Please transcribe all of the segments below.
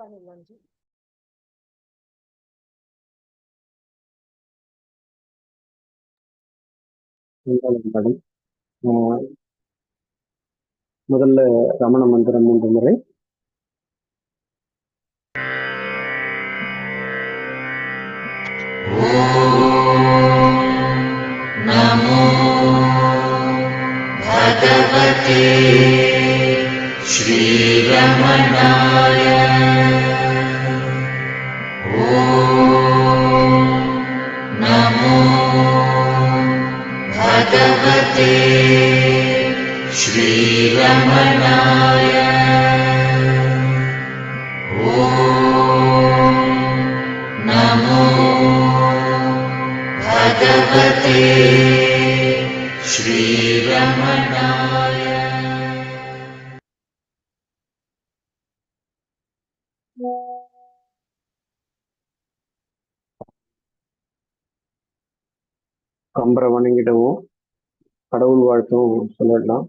பண்ணிடலாம்ஜி madam முதல்ல ரமண மந்திரம் மூன்று முறை नमो भगवते श्रीरमणाय கம்பரை வணங்கிடவும் கடவுள் வாழ்த்தும் சொல்லிடலாம்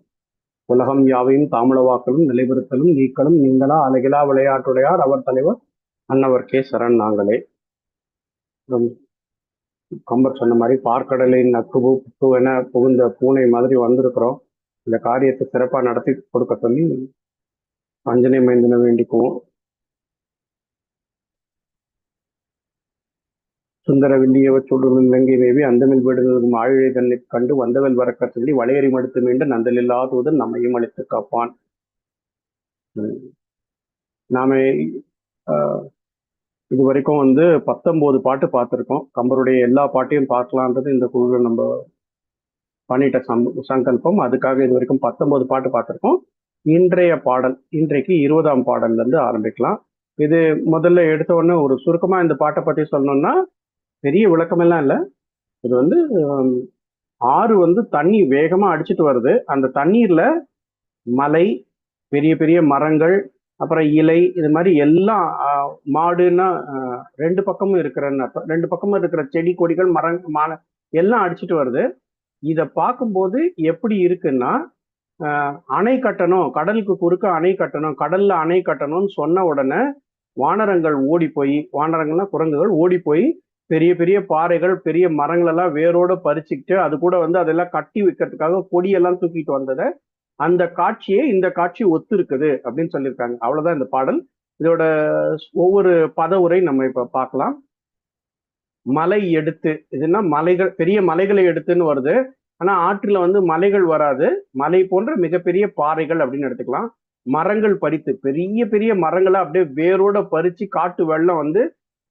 உலகம் யாவையும் தாமிளவாக்கலும் நிலைபெறுத்தலும் நீக்கலும் நீங்களா அழகிலா விளையாட்டுடையார் அவர் தலைவர் அன்னவர் கே. சரண் நாங்களே. கம்பர் சொன்ன மாதிரி பார்க்கடலின் நக்குபு புத்து என புகுந்த பூனை மாதிரி வந்திருக்கிறோம். இந்த காரியத்தை சிறப்பாக நடத்தி கொடுக்க சொல்லி அஞ்சனை மைந்தனை வேண்டிக்குவோம். சுந்தர வில்லியவ சொல்லுடன் இலங்கை மேவி அந்தமில் விடுதலும் ஆழிழை தன்னை கண்டு வந்தவன் வர சொல்லி வளையறி மடுத்து மீண்டு நந்தலில்லாதூதன் நம்மையும் அழைத்து காப்பான். நாம இது வரைக்கும் வந்து பத்தொன்பது பாட்டு பார்த்துருக்கோம். கம்பருடைய எல்லா பாட்டையும் பார்க்கலான்றது இந்த குழுவில் நம்ம பண்ணிட்ட சம் சங்கல்பம். அதுக்காக இது வரைக்கும் பத்தொன்பது பாட்டு பார்த்துருக்கோம். இன்றைய பாடல் இன்றைக்கு இருபதாம் பாடல்ல இருந்து ஆரம்பிக்கலாம். இது முதல்ல எடுத்த உடனே ஒரு சுருக்கமா இந்த பாட்டை பத்தி சொல்லணும்னா பெரிய விளக்கமெல்லாம் இல்லை. இது வந்து ஆறு வந்து தண்ணி வேகமாக அடிச்சிட்டு வருது. அந்த தண்ணீரில் மலை பெரிய பெரிய மரங்கள் அப்புறம் இலை இது மாதிரி எல்லாம் மாடுன்னா ரெண்டு பக்கமும் இருக்கிறன்னு அர்த்தம் ரெண்டு பக்கமும் இருக்கிற செடி கொடிகள் மரம் மான எல்லாம் அடிச்சிட்டு வருது. இதை பார்க்கும்போது எப்படி இருக்குன்னா அணை கட்டணும். கடலுக்கு குறுக்க அணை கட்டணும். கடல்ல அணை கட்டணும்னு சொன்ன உடனே வானரங்கள் ஓடி போய் வானரங்கள்னா குரங்குகள் ஓடி போய் பெரிய பெரிய பாறைகள் பெரிய மரங்கள் எல்லாம் வேரோட பறிச்சுக்கிட்டு அது கூட வந்து அதெல்லாம் கட்டி வைக்கிறதுக்காக கொடியெல்லாம் தூக்கிட்டு வந்ததை அந்த காட்சியே இந்த காட்சி ஒத்து இருக்குது அப்படின்னு சொல்லியிருக்காங்க. அவ்வளவுதான் இந்த பாடல். இதோட ஒவ்வொரு பத உரை நம்ம இப்ப பார்க்கலாம். மலை எடுத்து இதுன்னா மலைகள் பெரிய மலைகளை எடுத்துன்னு வருது. ஆனா ஆற்றுல வந்து மலைகள் வராது. மலை போன்ற மிகப்பெரிய பாறைகள் அப்படின்னு எடுத்துக்கலாம். மரங்கள் பறித்து பெரிய பெரிய மரங்களை அப்படியே வேரோட பறிச்சு காட்டு வெள்ளம் வந்து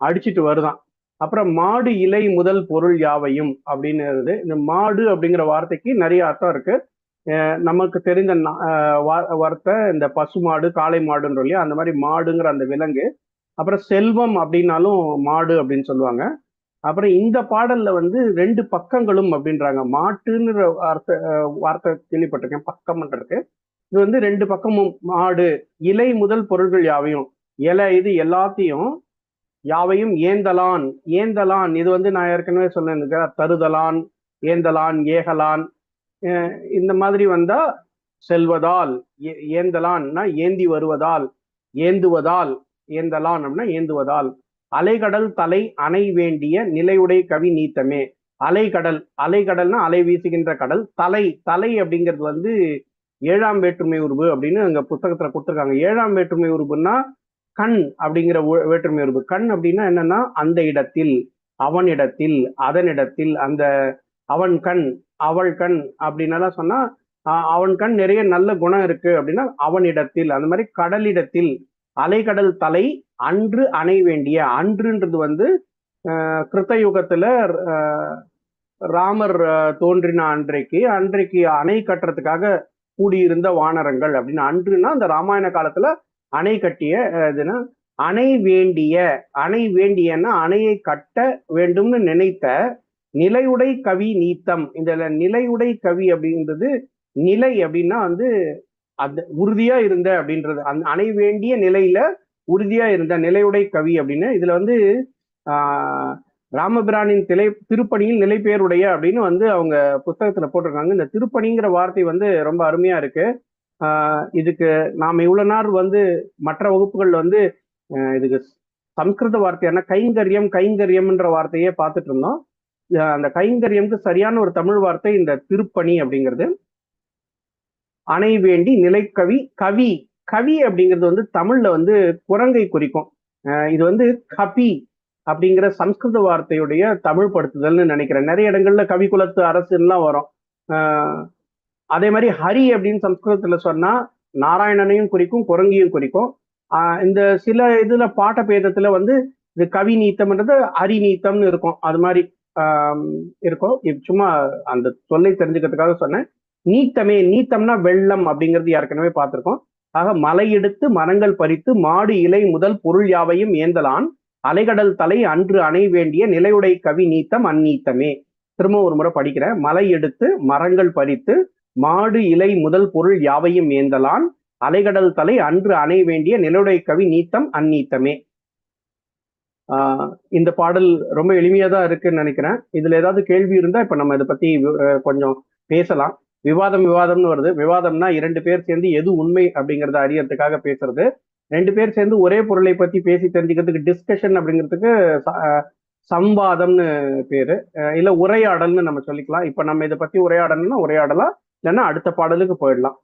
அடிச்சிட்டு வருதாம் அப்புறம் மாடு இலை முதல் பொருள் யாவையும் அப்படின்னுறது. இந்த மாடு அப்படிங்கிற வார்த்தைக்கு நிறைய அர்த்தம் இருக்கு. நமக்கு தெரிந்த நா- வார்த்தை இந்த பசு மாடு காளை மாடுன்ற இல்லையா அந்த மாதிரி மாடுங்கிற அந்த விலங்கு. அப்புறம் செல்வம் அப்படின்னாலும் மாடு அப்படின்னு சொல்லுவாங்க. அப்புறம் இந்த பாடல்ல வந்து ரெண்டு பக்கங்களும் அப்படின்றாங்க. மாட்டுன்ற வார்த்தை வார்த்தை கேள்விப்பட்டிருக்கேன். பக்கம்ன்றிருக்கு இது வந்து ரெண்டு பக்கமும் மாடு இலை முதல் பொருள்கள் யாவையும். இலை இது எல்லாத்தையும் யாவையும் ஏந்தலான் ஏந்தலான். இது வந்து நான் ஏற்கனவே சொன்னேன் தருதலான் ஏந்தலான் ஏகலான். இந்த மாதிரி வந்தா செல்வதால் ஏ- ஏந்தலான்னா ஏந்தி வருவதால் ஏந்துவதால் ஏந்தலான் அப்படின்னா ஏந்துவதால். அலைகடல் தலை அணை வேண்டிய நிலையுடை கவி நீத்தமே. அலைகடல் அலைகடல்னா அலை வீசுகின்ற கடல். தலை தலை அப்படிங்கிறது வந்து ஏழாம் வேற்றுமை உருவு அப்படின்னு அங்க புத்தகத்துல கொடுத்துருக்காங்க. ஏழாம் வேற்றுமை உருவுன்னா கண் அப்படிங்கிற வேற்றுமை உருவு கண் அப்படின்னா என்னன்னா அந்த இடத்தில் அவனிடத்தில் அதனிடத்தில் அந்த அவன் கண் அவள் கண் அப்படின்னலாம் சொன்னா அவன் கண் நிறைய நல்ல குணம் இருக்கு அப்படின்னா அவனிடத்தில் அந்த மாதிரி கடலிடத்தில் அலைக்கடல் தலை அன்று அணை வேண்டிய அன்றுன்றது வந்து கிருத்தயுகத்துல கிருத்த யுகத்துல ராமர் தோன்றின அன்றைக்கு அன்றைக்கு அணை கட்டுறதுக்காக கூடியிருந்த வானரங்கள் அப்படின்னு அன்றுனா அந்த ராமாயண காலத்துல அணை கட்டிய இதுனா அணை வேண்டிய அணை வேண்டியன்னா அணையை கட்ட வேண்டும்னு நினைத்த நிலையுடை கவி நீத்தம். இந்த நிலையுடை கவி அப்படின்றது நிலை அப்படின்னா வந்து அது உறுதியா இருந்த அப்படின்றது. அந்த அணை வேண்டிய நிலையில உறுதியா இருந்த நிலையுடை கவி அப்படின்னு. இதுல வந்து ஆஹ் ராமபிரானின் திலை திருப்பணியில் நிலைப்பேருடைய அப்படின்னு வந்து அவங்க புத்தகத்துல போட்டிருக்காங்க. இந்த திருப்பணிங்கிற வார்த்தை வந்து ரொம்ப அருமையா இருக்கு. இதுக்கு நாம இவ்வளோ நாள் வந்து மற்ற வகுப்புகள் வந்து இதுக்கு சம்ஸ்கிருத வார்த்தையான கைங்கரியம் கைங்கரியம்ன்ற வார்த்தையே பார்த்துட்டு இருந்தோம். அந்த கைங்கரியம்க்கு சரியான ஒரு தமிழ் வார்த்தை இந்த திருப்பணி அப்படிங்கிறது. அணை வேண்டி நிலைக்கவி கவி கவி அப்படிங்கிறது வந்து தமிழ்ல வந்து குரங்கை குறிக்கும். இது வந்து கபி அப்படிங்கிற சம்ஸ்கிருத வார்த்தையுடைய தமிழ் படுத்துதல்னு நினைக்கிறேன். நிறைய இடங்கள்ல கவி குலத்து அரசுலாம் வரும் அதே மாதிரி ஹரி அப்படின்னு சம்ஸ்கிருதத்துல சொன்னா நாராயணனையும் குறிக்கும் குரங்கியும் குறிக்கும். ஆஹ் இந்த சில இதுல பாட்ட பேதத்துல வந்து இது கவி நீத்தம்ன்றது ஹரி நீத்தம்னு இருக்கும். அது மாதிரி ஆஹ் இருக்கும். இது சும்மா அந்த சொல்லை தெரிஞ்சுக்கிறதுக்காக சொன்னேன். நீத்தமே நீத்தம்னா வெள்ளம் அப்படிங்கிறது ஏற்கனவே பார்த்திருக்கோம். ஆக மலை எடுத்து மரங்கள் பறித்து மாடு இலை முதல் பொருள் யாவையும் ஏந்தலான். அலைகடல் தலை அன்று அணை வேண்டிய நிலையுடை கவி நீத்தம் அந்நீத்தமே. திரும்ப ஒரு முறை படிக்கிறேன். மலை எடுத்து மரங்கள் பறித்து மாடு இலை முதல் பொருள் யாவையும் ஏந்தலான்? அலைகடல் தலை அன்று அணை வேண்டிய நிலவுடை கவி நீத்தம் அந்நீத்தமே. ஆஹ் இந்த பாடல் ரொம்ப எளிமையா தான் இருக்குன்னு நினைக்கிறேன். இதுல ஏதாவது கேள்வி இருந்தா இப்ப நம்ம இதை பத்தி கொஞ்சம் பேசலாம். விவாதம் விவாதம்னு வருது. விவாதம்னா இரண்டு பேர் சேர்ந்து எது உண்மை அப்படிங்கறத அறியறதுக்காக பேசுறது. ரெண்டு பேர் சேர்ந்து ஒரே பொருளை பத்தி பேசி தெரிஞ்சுக்கிறதுக்கு டிஸ்கஷன் அப்படிங்கிறதுக்கு ச- பேரு. இல்ல உரையாடல்னு நம்ம சொல்லிக்கலாம். இப்ப நம்ம இதை பத்தி உரையாடணும்னா உரையாடலாம் இல்லைன்னா அடுத்த பாடலுக்கு போயிடலாம்.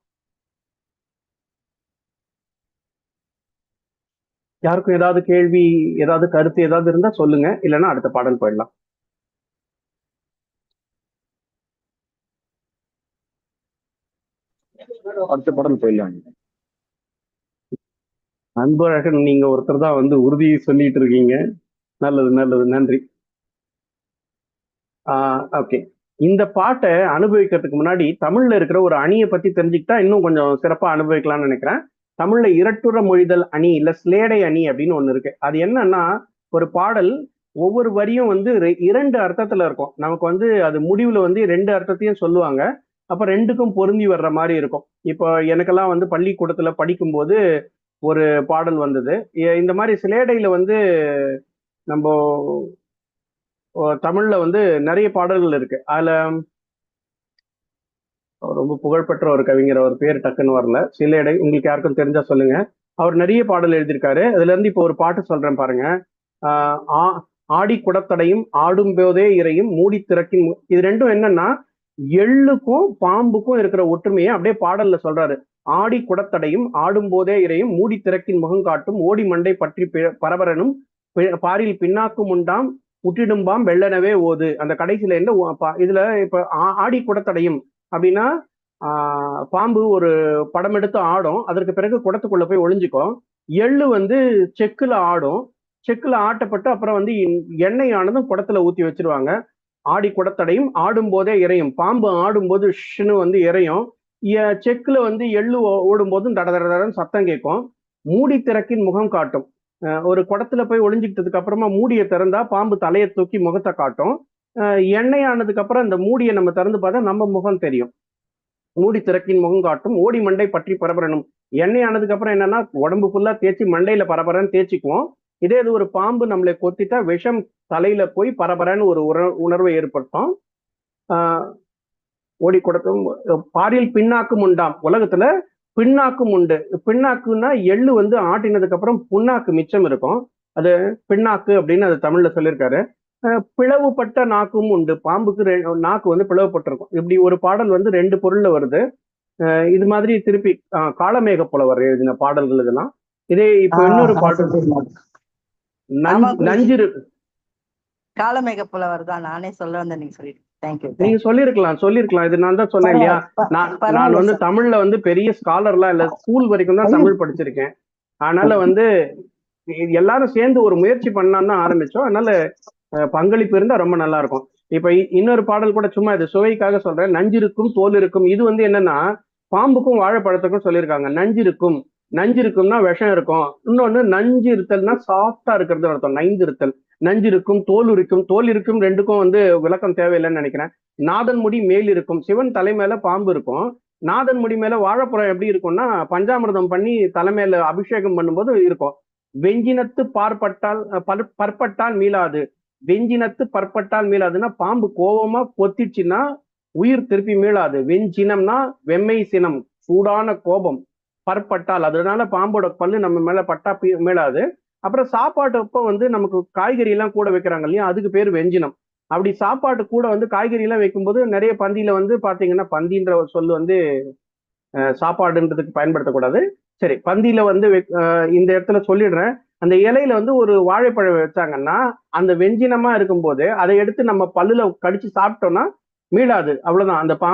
யாருக்கும் ஏதாவது கேள்வி ஏதாவது கருத்து ஏதாவது இருந்தா சொல்லுங்க. இல்லைன்னா அடுத்த பாடல் போயிடலாம். அடுத்த படம் போயிடலாம். அன்பழகன் நீங்க ஒருத்தர் தான் வந்து உறுதி சொல்லிட்டு இருக்கீங்க. நல்லது நல்லது. நன்றி. ஓகே. இந்த பாட்டை அனுபவிக்கிறதுக்கு முன்னாடி தமிழ்ல இருக்கிற ஒரு அணியை பத்தி தெரிஞ்சுக்கிட்டா இன்னும் கொஞ்சம் சிறப்பா அனுபவிக்கலாம்னு நினைக்கிறேன். தமிழ்ல இரட்டுற மொழிதல் அணி இல்ல ஸ்லேடை அணி அப்படின்னு ஒண்ணு இருக்கு. அது என்னன்னா ஒரு பாடல் ஒவ்வொரு வரியும் வந்து ரெ- இரண்டு அர்த்தத்துல இருக்கும். நமக்கு வந்து அது முடிவுல வந்து ரெண்டு அர்த்தத்தையும் சொல்லுவாங்க. அப்ப ரெண்டுக்கும் பொருந்தி வர்ற மாதிரி இருக்கும். இப்போ எனக்கெல்லாம் வந்து பள்ளிக்கூடத்துல படிக்கும்போது ஒரு பாடல் வந்தது. இந்த மாதிரி சிலேடையில வந்து நம்ம தமிழ்ல வந்து நிறைய பாடல்கள் இருக்கு. அதுல ரொம்ப புகழ்பெற்ற ஒரு கவிஞர் அவர் பேர் டக்குன்னு வரல. சில இடை உங்களுக்கு யாருக்கும் தெரிஞ்சா சொல்லுங்க. அவர் நிறைய பாடல் எழுதியிருக்காரு. அதுல இருந்து இப்போ ஒரு பாட்டு சொல்றேன் பாருங்க. ஆஹ் ஆடி குடத்தடையும் ஆடும் போதே இறையும் மூடி திறக்கும் இது ரெண்டும் என்னன்னா எள்ளுக்கும் பாம்புக்கும் இருக்கிற ஒற்றுமையை அப்படியே பாடல்ல சொல்றாரு. ஆடி குடத்தடையும் ஆடும் போதே இறையும் மூடி திறக்கின் முகம் காட்டும் ஓடி மண்டை பற்றி பரபரனும் பாரில் பின்னாக்கும் உண்டாம் புற்றிடும்பாம் வெள்ளனவே ஓது. அந்த கடைசியில என்ன இதுல இப்ப ஆ- ஆடி குடத்தடையும் அப்படின்னா ஆஹ் பாம்பு ஒரு படம் எடுத்து ஆடும். அதற்கு பிறகு குடத்துக்குள்ள போய் ஒளிஞ்சுக்கும். எள்ளு வந்து செக்குல ஆடும். செக்குல ஆட்டப்பட்டு அப்புறம் வந்து எண்ணெய் ஆனதும் குடத்துல ஊத்தி வச்சிருவாங்க. ஆடி குடத்தடையும் ஆடும் போதே இறையும். பாம்பு ஆடும்போது ஷின்னு வந்து இறையும். செக்குல வந்து எள்ளு ஓடும் ஓடும்போதும் தட தட தடன்னு சத்தம் கேட்கும். மூடி திறக்கின் முகம் காட்டும். ஒரு குடத்துல போய் ஒளிஞ்சுக்கிட்டதுக்கு அப்புறமா மூடியை திறந்தா பாம்பு தலையை தூக்கி முகத்தை காட்டும். எண்ணெய் ஆனதுக்கு அப்புறம் அந்த மூடியை நம்ம திறந்து பார்த்தா நம்ம முகம் தெரியும். மூடி திறக்கின் முகம் காட்டும். ஓடி மண்டை பற்றி பரபரணும் எண்ணெய் ஆனதுக்கு அப்புறம் என்னன்னா உடம்பு ஃபுல்லா தேய்ச்சி மண்டையில பரபரன்னு தேய்ச்சிக்குவோம். இதே இது ஒரு பாம்பு நம்மளை கொத்திட்டா விஷம் தலையில போய் பரபரன்னு ஒரு உற- உணர்வை ஏற்படுத்தும். ஆஹ் ஓடி கொடுத்தும் பாரில் பின்னாக்கும் உண்டாம். உலகத்துல பின்னாக்கும் உண்டு. பின்னாக்குன்னா எள்ளு வந்து ஆட்டினதுக்கு அப்புறம் புண்ணாக்கு மிச்சம் இருக்கும். அது பின்னாக்கு அப்படின்னு அது தமிழ்ல சொல்லியிருக்காரு. பிளவுபட்ட நாக்கும் உண்டு. பாம்புக்கு நாக்கு வந்து பிளவுபட்டிருக்கும். இப்படி ஒரு பாடல் வந்து ரெண்டு பொருள்ல வருது. இது மாதிரி திருப்பி அஹ் காளமேக புலவர் எழுதின பாடல்கள் இதெல்லாம். இதே இப்போ இன்னொரு பாடல். நஞ்சிரு காலமேக புலவர் தான் நானே சொல்ல வந்தேன் நீங்க சொல்லிட்டு. நீங்க சொல்லிருக்கலாம் சொல்லிருக்கலாம். இது நான் தான் சொன்னேன் இல்லையா? நான் நான் வந்து தமிழ்ல வந்து பெரிய ஸ்காலர்லாம் இல்ல ஸ்கூல் வரைக்கும் தான் தமிழ் படிச்சிருக்கேன். அதனால வந்து எல்லாரும் சேர்ந்து ஒரு முயற்சி பண்ணலாம்னு தான் ஆரம்பிச்சோம். அதனால பங்களிப்பு இருந்தா ரொம்ப நல்லா இருக்கும். இப்ப இன்னொரு பாடல் கூட சும்மா இது சுவைக்காக சொல்றேன். நஞ்சிருக்கும் தோல் இருக்கும் இது வந்து என்னன்னா பாம்புக்கும் வாழைப்பழத்துக்கும் சொல்லியிருக்காங்க நஞ்சிருக்கும். நஞ்சு இருக்கும்னா விஷம் இருக்கும். இன்னொன்னு நஞ்சு இருத்தல்னா சாஃப்டா இருக்கிறது அர்த்தம். நைந்து இருத்தல் நஞ்சு இருக்கும் தோல் இருக்கும் தோல் இருக்கும் ரெண்டுக்கும் வந்து விளக்கம் தேவையில்லைன்னு நினைக்கிறேன். நாதன் முடி மேல் இருக்கும் சிவன் தலை மேல பாம்பு இருக்கும். நாதன் முடி மேல வாழைப்பழம் எப்படி இருக்கும்னா பஞ்சாமிர்தம் பண்ணி தலை அபிஷேகம் பண்ணும்போது இருக்கும். வெஞ்சினத்து பார்ப்பட்டால் பற்பட்டால் மீளாது. வெஞ்சினத்து பற்பட்டால் மீளாதுன்னா பாம்பு கோபமா கொத்திச்சுன்னா உயிர் திருப்பி மீளாது. வெஞ்சினம்னா வெம்மை சினம் சூடான கோபம். பற்பட்டால் அதனால பாம்போட பல்லு நம்ம மேல பட்டா பி- மீளாது. அப்புறம் சாப்பாட்டப்போ வந்து நமக்கு காய்கறி எல்லாம் கூட வைக்கிறாங்க இல்லையா? அதுக்கு பேர் வெஞ்சினம். அப்படி சாப்பாட்டு கூட வந்து காய்கறி எல்லாம் வைக்கும்போது நிறைய பந்தியில வந்து பாத்தீங்கன்னா பந்தின்ற ஒரு சொல் வந்து சாப்பாடுன்றதுக்கு பயன்படுத்தக்கூடாது. சரி பந்தியில வந்து இந்த இடத்துல சொல்லிடுறேன். அந்த இலையில வந்து ஒரு வாழைப்பழம் வச்சாங்கன்னா அந்த வெஞ்சினமா இருக்கும்போது அதை எடுத்து நம்ம பல்லுல கடிச்சு சாப்பிட்டோம்னா மீளாது. அவ்வளவுதான். அந்த பா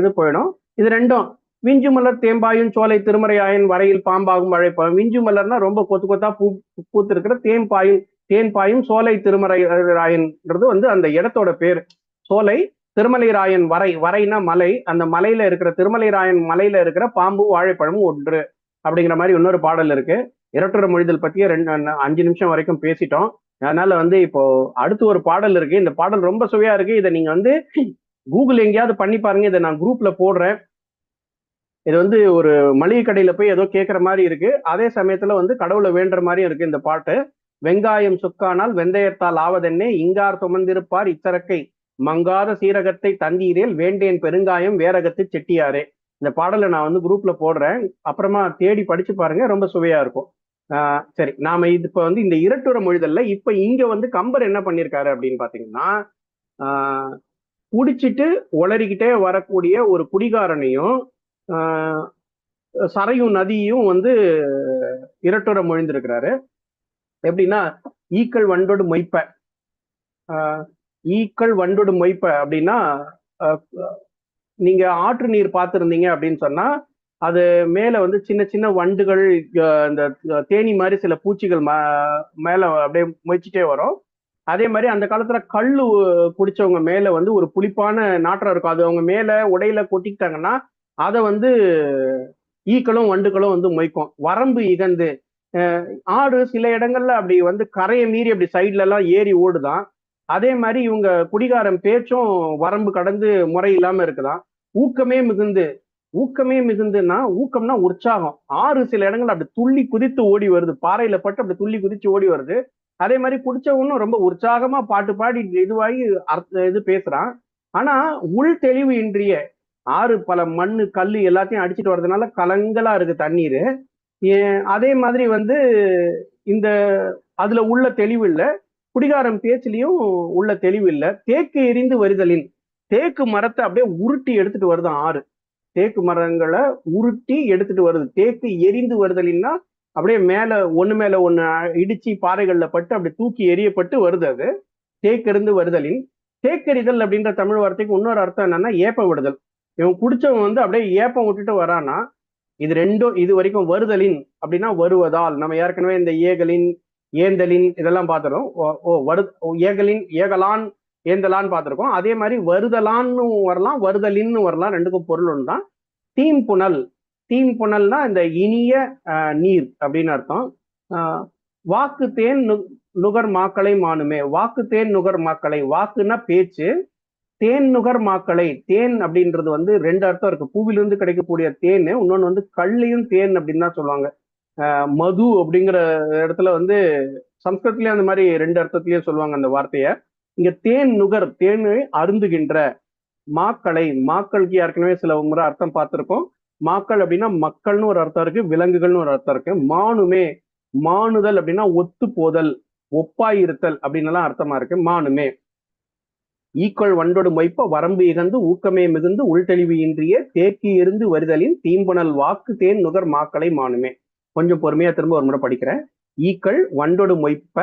இது போயிடும். இது ரெண்டும். விஞ்சு மலர் தேம்பாயும் சோலை திருமறையாயன் வரையில் பாம்பாகும் வாழைப்பழம் விஞ்சு மலர்னா ரொம்ப கொத்து கொத்தா பூ பூத்திருக்கிற தேம்பாயும் தேன்பாயும் சோலை திருமறைராயன்றது வந்து அந்த இடத்தோட பேர். சோலை திருமலை ராயன் வரை வரைனா மலை. அந்த மலையில இருக்கிற திருமலை ராயன் மலையில இருக்கிற பாம்பு வாழைப்பழமும் ஒன்று அப்படிங்கிற மாதிரி இன்னொரு பாடல் இருக்கு. இரட்டுற மொழிதல் பத்தியே ரெண்டு அஞ்சு நிமிஷம் வரைக்கும் பேசிட்டோம். அதனால வந்து இப்போ அடுத்து ஒரு பாடல் இருக்கு. இந்த பாடல் ரொம்ப சுவையா இருக்கு. இதை நீங்க வந்து கூகுள் எங்கேயாவது பண்ணி பாருங்க. இதை நான் குரூப்ல போடுறேன். இது வந்து ஒரு மளிகை கடையில போய் ஏதோ கேட்குற மாதிரி இருக்கு. அதே சமயத்துல வந்து கடவுளை வேண்டுற மாதிரியும் இருக்கு இந்த பாட்டு. வெங்காயம் சுக்கானால் வெந்தயத்தால் ஆவதென்னே இங்கார் சுமந்திருப்பார் இச்சரக்கை. மங்காத சீரகத்தை தந்தீரில் வேண்டேன் பெருங்காயம் வேரகத்து செட்டியாரே. இந்த பாடலை நான் வந்து குரூப்ல போடுறேன். அப்புறமா தேடி படிச்சு பாருங்க ரொம்ப சுவையா இருக்கும். சரி நாம இது இப்ப வந்து இந்த இரட்டுற மொழிதல்ல இப்ப இங்க வந்து கம்பர் என்ன பண்ணிருக்காரு அப்படின்னு பாத்தீங்கன்னா ஆஹ் குடிச்சிட்டு உளறிக்கிட்டே வரக்கூடிய ஒரு குடிகாரனையும் சரையும் நதியும் வந்து இரட்டுற மொழிந்திருக்கிறாரு. எப்படின்னா ஈக்கள் வண்டோடு மொய்ப்ப. ஆஹ் ஈக்கள் வண்டோடு மொய்ப்ப அப்படின்னா நீங்க ஆற்று நீர் பார்த்துருந்தீங்க அப்படின்னு சொன்னா அது மேல வந்து சின்ன சின்ன வண்டுகள் இந்த தேனி மாதிரி சில பூச்சிகள் ம- மேல அப்படியே மொய்ச்சிட்டே வரும். அதே மாதிரி அந்த காலத்துல கல் குடிச்சவங்க மேல வந்து ஒரு புளிப்பான நாற்றம் இருக்கும். அது அவங்க மேல உடையில கொட்டிக்கிட்டாங்கன்னா அதை வந்து ஈக்களும் வண்டுகளும் வந்து மொய்க்கும். வரம்பு இகந்து ஆடு சில இடங்கள்ல அப்படி வந்து கரையை மீறி அப்படி சைட்ல எல்லாம் ஏறி ஓடுதான். அதே மாதிரி இவங்க குடிகாரன் பேச்சும் வரம்பு கடந்து முறை இல்லாம இருக்குதான். ஊக்கமே மிகுந்து ஊக்கமே மிகுந்துன்னா ஊக்கம்னா உற்சாகம். ஆறு சில இடங்கள்ல அப்படி துள்ளி குதித்து ஓடி வருது. பாறையில பட்டு அப்படி துள்ளி குதிச்சு ஓடி வருது. அதே மாதிரி குடிச்சவனும் ரொம்ப உற்சாகமா பாட்டு பாடி இதுவாகி அர்த்த இது பேசுறான். ஆனா உள் தெளிவு இன்றிய ஆறு பல மண்ணு கல் எல்லாத்தையும் அடிச்சிட்டு வர்றதுனால கலங்கலா இருக்கு தண்ணீர். அதே மாதிரி வந்து இந்த அதுல உள்ள தெளிவு இல்லை குடிகாரம் பேச்சுலயும் உள்ள தெளிவு இல்லை தேக்கு எரிந்து வருதலின் தேக்கு மரத்தை அப்படியே உருட்டி எடுத்துட்டு வருதான் ஆறு. தேக்கு மரங்களை உருட்டி எடுத்துட்டு வருது. தேக்கு எரிந்து வருதலின்னா அப்படியே மேல ஒண்ணு மேல ஒண்ணு இடிச்சு பாறைகள்ல பட்டு அப்படி தூக்கி எரியப்பட்டு வருது அது. தேக்கெறிந்து வருதலின் தேக்கெறிதல் அப்படின்ற தமிழ் வார்த்தைக்கு இன்னொரு அர்த்தம் என்னன்னா ஏப்ப விடுதல். இவன் குடிச்சவன் வந்து அப்படியே ஏப்பம் விட்டுட்டு வரானா இது ரெண்டும் இது வரைக்கும் வருதலின் அப்படின்னா வருவதால் நம்ம ஏற்கனவே இந்த ஏகலின் ஏந்தலின் இதெல்லாம் பார்த்துருக்கோம். ஓ ஓ, வரு ஓ, ஏகலின் ஏகலான் ஏந்தலான்னு பார்த்துருக்கோம். அதே மாதிரி வருதலான்னு வரலாம் வருதலின்னு வரலாம் ரெண்டுக்கும் பொருள் ஒன்று தான் தீம் புனல் தீம் புனல்னா இந்த இனிய நீர் அப்படின்னு அர்த்தம். வாக்கு தேன் நு- நுகர் மாக்களை மானுமே வாக்கு தேன் நுகர் மாக்களை வாக்குன்னா பேச்சு தேன் நுகர் மாக்களை தேன் அப்படின்றது வந்து ரெண்டு அர்த்தம் இருக்கு. பூவிலிருந்து கிடைக்கக்கூடிய தேன் இன்னொன்று வந்து கள்ளியும் தேன் அப்படின்னு தான் சொல்லுவாங்க. மது அப்படிங்கிற இடத்துல வந்து சம்ஸ்கிருத்லயும் அந்த மாதிரி ரெண்டு அர்த்தத்திலயே சொல்லுவாங்க அந்த வார்த்தையை. இங்க தேன் நுகர் தேனை அருந்துகின்ற மாக்களை மாக்களுக்கு ஏற்கனவே சில முறை அர்த்தம் பார்த்துருக்கோம். மாக்கள் அப்படின்னா மக்கள்னு ஒரு அர்த்தம் இருக்கு விலங்குகள்னு ஒரு அர்த்தம் இருக்கு. மானுமே மானுதல் அப்படின்னா ஒத்து போதல் ஒப்பாயிருத்தல் அப்படின்னு எல்லாம் அர்த்தமா இருக்கு. மானுமே. ஈக்கள் வண்டோடு மொய்ப்ப வரம்பு இகந்து ஊக்கமே மிகுந்து உள்தெளிவு இன்றிய தேக்கி இருந்து வருதலின் தீம்புணல் வாக்கு தேன் நுகர் மாக்களை மானுமே. கொஞ்சம் பொறுமையா திரும்ப ஒரு முறை படிக்கிறேன். ஈக்கள் வண்டோடு மொய்ப்ப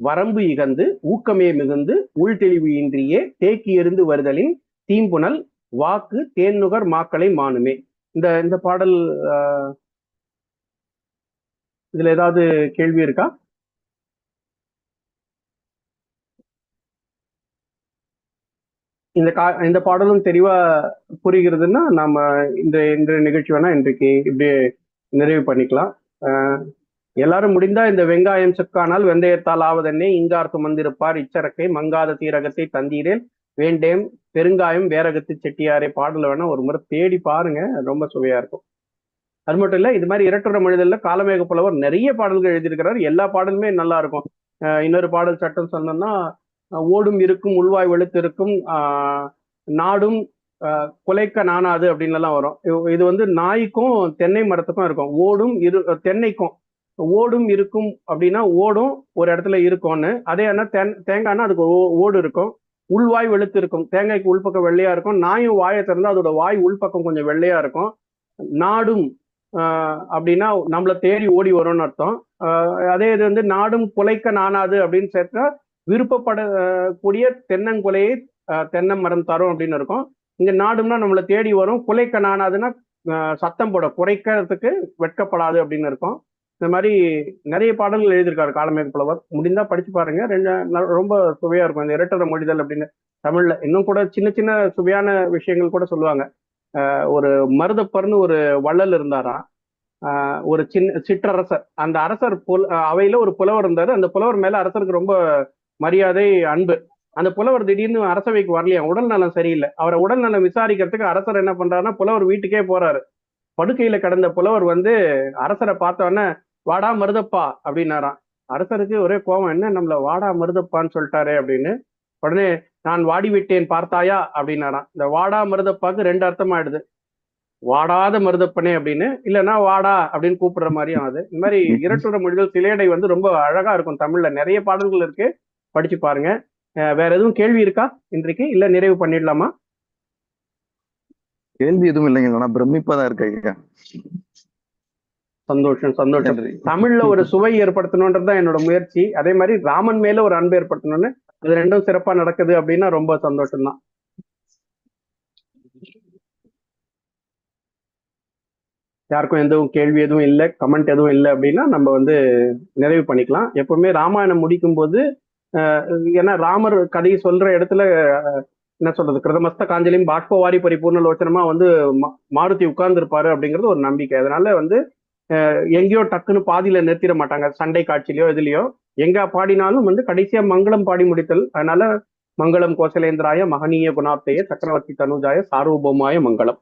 வரம்பு இகந்து ஊக்கமே மிகுந்து உள்தெளிவு இன்றியே தேக்கி இருந்து வருதலின் தீம்புணல் வாக்கு தேன் நுகர் மாக்களை மானுமே. இந்த இந்த பாடல் ஆஹ், இதுல ஏதாவது கேள்வி இருக்கா? இந்த கா இந்த பாடலும் தெளிவா புரிகிறதுன்னா நாம இந்த இந்த நிகழ்ச்சி வேணா இன்றைக்கு இப்படியே நிறைவு பண்ணிக்கலாம். எல்லாரும் முடிந்தா இந்த வெங்காயம் செக்கானால் வெந்தயத்தால் ஆவதென்னே இங்கார் சுமந்திருப்பார். இச்சரக்கை மங்காத தீரகத்தை தந்தீரேல் வேண்டேம் பெருங்காயம் வேரகத்து செட்டியாரே. பாடல வேணா ஒரு முறை தேடி பாருங்க ரொம்ப சுவையா இருக்கும். அது மட்டும் இல்ல இது மாதிரி இரட்டுற மொழிதல்ல காலமேக புலவர் நிறைய பாடல்கள் எழுதியிருக்கிறார். எல்லா பாடலுமே நல்லா இருக்கும். இன்னொரு பாடல் சட்டம் சொன்னோம்னா ஓடும் இருக்கும் உள்வாய் வெளுத்து இருக்கும் நாடும் குலைக்க நானாது அப்படின்னு எல்லாம் வரும் இது- வந்து நாய்க்கும் தென்னை மரத்துக்கும் இருக்கும். ஓடும் இரு தென்னைக்கும். ஓடும் இருக்கும் அப்படின்னா ஓடும் ஒரு இடத்துல இருக்கும்னு. அதே என்ன தென் தேங்காய்னா அதுக்கு ஓ- ஓடு இருக்கும். உள்வாய் வெளுத்து இருக்கும். தேங்காய்க்கு உள்பக்கம் வெள்ளையா இருக்கும். நாயும் வாயை திறந்தா அதோட வாய் உள்பக்கம் கொஞ்சம் வெள்ளையா இருக்கும். நாடும் அப்படின்னா நம்மளை தேடி ஓடி வரும்னு அர்த்தம். அதே இது வந்து நாடும் குலைக்க நானாது அப்படின்னு சேர்த்தா விருப்பப்படக்கூடிய தென்னங்குலையை தென்னை மரம் தரும் அப்படின்னு இருக்கும். இங்க நாடும்னா நம்மளை தேடி வரும். குலைக்க நானாதுன்னா சத்தம் போட குறைக்கிறதுக்கு வெட்கப்படாது அப்படின்னு இருக்கும். இந்த மாதிரி நிறைய பாடல்கள் எழுதியிருக்காரு காலமேக புலவர். முடிந்தா படிச்சு பாருங்க. ரெண்டு ரொம்ப சுவையா இருக்கும். இந்த இரட்டர மொழிதல் அப்படின்னு தமிழ்ல இன்னும் கூட சின்ன சின்ன சுவையான விஷயங்கள் கூட சொல்லுவாங்க. ஒரு மருதப்பர்னு ஒரு வள்ளல் இருந்தாராம் ஒரு சின்ன சிற்றரசர். அந்த அரசர் புல அவையில ஒரு புலவர் இருந்தாரு. அந்த புலவர் மேல அரசருக்கு ரொம்ப மரியாதை அன்பு. அந்த புலவர் திடீர்னு அரசவைக்கு வரலையா? உடல் நலம் சரியில்லை. அவரை உடல் நலம் விசாரிக்கிறதுக்கு அரசர் என்ன பண்றாருன்னா புலவர் வீட்டுக்கே போறாரு. படுக்கையில கிடந்த புலவர் வந்து அரசரை பார்த்த உடனே வாடா மருதப்பா அப்படின்னாராம். அரசருக்கு ஒரே கோபம் என்ன நம்மள வாடா மருதப்பான்னு சொல்லிட்டாரே அப்படின்னு. உடனே நான் வாடி விட்டேன் பார்த்தாயா? அப்படின்னாராம். இந்த வாடா மருதப்பாக்கு ரெண்டு அர்த்தம் ஆயிடுது வாடாத மருதப்பனே அப்படின்னு. இல்லைன்னா வாடா அப்படின்னு கூப்பிடுற மாதிரியும் அது இந்த மாதிரி இரட்டுற மொழிகள் சிலேடை வந்து ரொம்ப அழகா இருக்கும் தமிழ்ல. நிறைய பாடல்கள் இருக்கு. படிச்சு பாருங்க. வேற எதுவும் கேள்வி இருக்கா? இன்றைக்கு? இல்ல நிறைவு பண்ணிடலாமா? கேள்வி எதுவும் இல்லைங்க. ஆனா பிரமிப்பா தான் இருக்கு ஐயா. சந்தோஷம் சந்தோஷம். தமிழ்ல ஒரு சுவை ஏற்படுத்தணுன்றது தான் என்னோட முயற்சி. அதே மாதிரி ராமன் மேல ஒரு அன்பு ஏற்படுத்தணும்னு அது ரெண்டும் சிறப்பா நடக்குது அப்படின்னா ரொம்ப சந்தோஷம் தான் யாருக்கும் எதுவும் கேள்வி எதுவும் இல்லை கமெண்ட் எதுவும் இல்லை அப்படின்னா நம்ம வந்து நிறைவு பண்ணிக்கலாம். எப்பவுமே ராமாயணம் முடிக்கும் போது ஏன்னா ராமர் கதையை சொல்ற இடத்துல என்ன சொல்றது கிருதமஸ்த காஞ்சலியும் பாஷ்பவாரி பரிபூர்ண லோச்சனமா வந்து மாருதி உட்கார்ந்துருப்பாரு அப்படிங்கிறது ஒரு நம்பிக்கை. அதனால வந்து எங்கேயோ டக்குன்னு பாதியில நிறுத்திட மாட்டாங்க. சண்டை காட்சியிலயோ இதுலயோ எங்க பாடினாலும் வந்து கடைசியா மங்களம் பாடி முடித்தல். அதனால மங்களம் கோசலேந்திராய மகனீய குணாப்தேய சக்கரவர்த்தி தனுஜாய சார்வபௌமாய மங்களம்.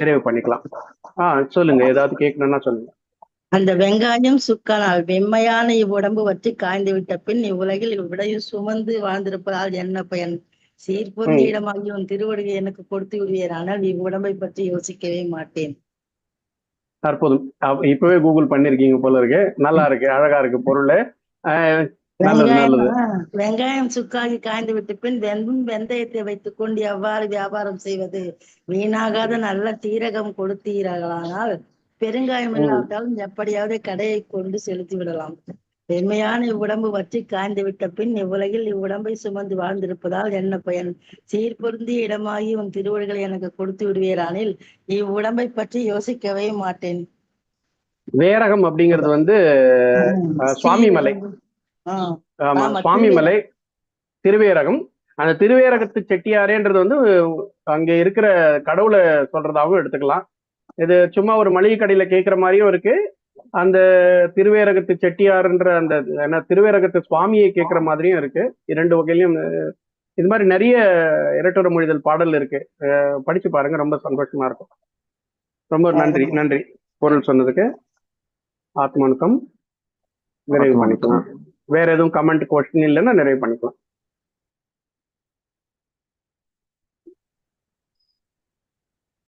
நிறைவு பண்ணிக்கலாம். ஆ சொல்லுங்க. ஏதாவது கேட்கணும்னா சொல்லுங்க. அந்த வெங்காயம் சுக்கானால் வெம்மையான இவ்வுடம்பு வற்றி காய்ந்து விட்ட பின் இவ்வுலகில் இவ்விடையும் சுமந்து வாழ்ந்திருப்பதால் என்ன பயன்? சீர்பொருந்த. இடமாகி உன் திருவடியை எனக்கு கொடுத்து விடுவீர். ஆனால் இவ்வுடம்பை பற்றி யோசிக்கவே மாட்டேன். அற்புதம் இப்பவே கூகுள் பண்ணிருக்கீங்க போல இருக்கு. நல்லா இருக்கு. அழகா இருக்கு பொருள். வெங்காயம் சுக்காகி காய்ந்து விட்ட பின் வெந்தும் வெந்தயத்தை வைத்துக் கொண்டு எவ்வாறு வியாபாரம் செய்வது? வீணாகாத நல்ல தீரகம் கொடுத்தீர்களானால் பெருங்காயம். இல்லாவிட்டாலும் எப்படியாவது கடையை கொண்டு செலுத்தி விடலாம். வெண்மையான இவ்வுடம்பு வற்றி காய்ந்து விட்ட பின் இவ்வுலகில் இவ்வுடம்பை சுமந்து வாழ்ந்திருப்பதால் என்ன பயன்? சீர்பொருந்திய இடமாகி உன் திருவடிகளை எனக்கு கொடுத்து விடுவீரானில் இவ்வுடம்பை பற்றி யோசிக்கவே மாட்டேன். வேரகம் அப்படிங்கிறது வந்து அஹ், சுவாமி மலை. ஆஹ் ஆமா ஆமா, சுவாமி மலை திருவேரகம். அந்த திருவேரகத்து செட்டியாரேன்றது வந்து அங்க இருக்கிற கடவுளை சொல்றதாகவும் எடுத்துக்கலாம். இது சும்மா ஒரு மளிகை கடையில கேட்கிற மாதிரியும் இருக்கு. அந்த திருவேரகத்து செட்டியார்ன்ற அந்த என்ன திருவேரகத்து சுவாமியை கேட்கிற மாதிரியும் இருக்கு. இரண்டு வகையிலும் இது மாதிரி நிறைய இரட்டொரு மொழிதல் பாடல் இருக்கு. படிச்சு பாருங்க ரொம்ப சந்தோஷமா இருக்கும். ரொம்ப நன்றி நன்றி. பொருள் சொன்னதுக்கு. ஆத்மானுக்கம். நிறைவு பண்ணிக்கலாம். வேற எதுவும் கமெண்ட் கொஸ்டின் இல்லைன்னா நிறைவு பண்ணிக்கலாம்.